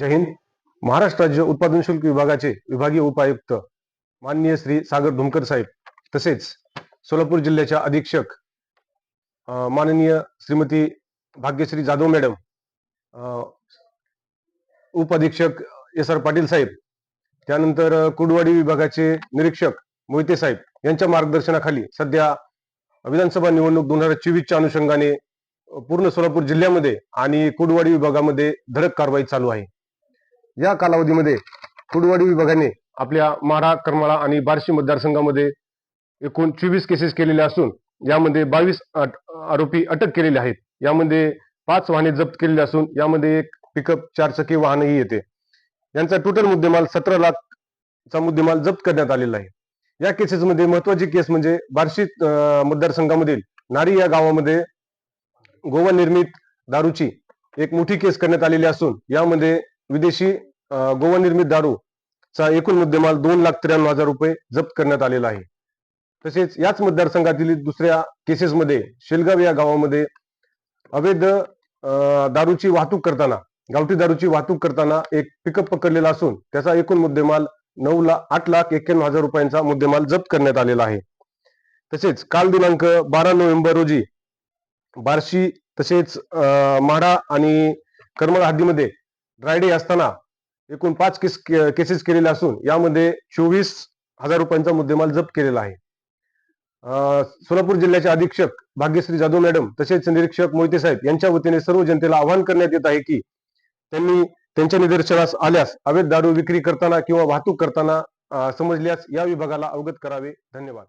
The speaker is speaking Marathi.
जय हिंद. महाराष्ट्र राज्य उत्पादन शुल्क विभागाचे विभागीय उपायुक्त माननीय श्री सागर धुमकर साहेब तसेच सोलापूर जिल्ह्याच्या अधीक्षक माननीय श्रीमती भाग्यश्री जाधव मॅडम अ, उप-अधीक्षक एस आर पाटील साहेब त्यानंतर कुडवाडी विभागाचे निरीक्षक मोहिते साहेब यांच्या मार्गदर्शनाखाली सध्या विधानसभा निवडणूक दोन हजार चोवीसच्या अनुषंगाने पूर्ण सोलापूर जिल्ह्यामध्ये आणि कुडवाडी विभागामध्ये धडक कारवाई चालू आहे. या कालावधीमध्ये कुडवाडी विभागाने आपल्या मारा करमाळा आणि बार्शी मतदारसंघामध्ये एकूण चोवीस केसेस केलेल्या असून यामध्ये बावीस आरोपी अटक केलेले आहेत. यामध्ये पाच वाहने जप्त केलेली असून यामध्ये एक पिकअप चारचाकी वाहनही येते. यांचा टोटल मुद्देमाल सतरा लाखचा मुद्देमाल जप्त करण्यात आलेला आहे. या केसेसमध्ये महत्वाची केस म्हणजे बार्शी मतदारसंघामधील नारी या गावामध्ये गोवा निर्मित दारूची एक मोठी केस करण्यात आलेली असून यामध्ये विदेशी गोवनिर्मित गोवा निर्मित एकूण मुद्देमाल दोन लाख त्र्याण्णव हजार रुपये जप्त करण्यात आलेला आहे. तसेच याच मतदारसंघातील दुसऱ्या केसेसमध्ये शेलगाव या गावामध्ये अवैध अं, दारूची वाहतूक करताना गावठी दारूची वाहतूक करताना एक पिकअप पकडलेला असून त्याचा एकूण मुद्देमाल नऊ लाख आठ लाख एक्क्याण्णव हजार रुपयांचा मुद्देमाल जप्त करण्यात आलेला आहे. तसेच काल दिनांक बारा नोव्हेंबर रोजी बार्शी तसेच अं, आणि कर्मळ हद्दीमध्ये ड्रायडे असताना एकूण पाच केस केसेस केलेले असून यामध्ये चोवीस हजार रुपयांचा मुद्देमाल जप्त केलेला आहे. सोलापूर जिल्ह्याचे अधीक्षक भाग्यश्री जाधव मॅडम तसेच निरीक्षक मोहिते साहेब यांच्या वतीने सर्व जनतेला आवाहन करण्यात येत आहे की त्यांनी त्यांच्या निदर्शनास आल्यास अवैध दारू विक्री करताना किंवा वाहतूक करताना समजल्यास या विभागाला अवगत करावे. धन्यवाद.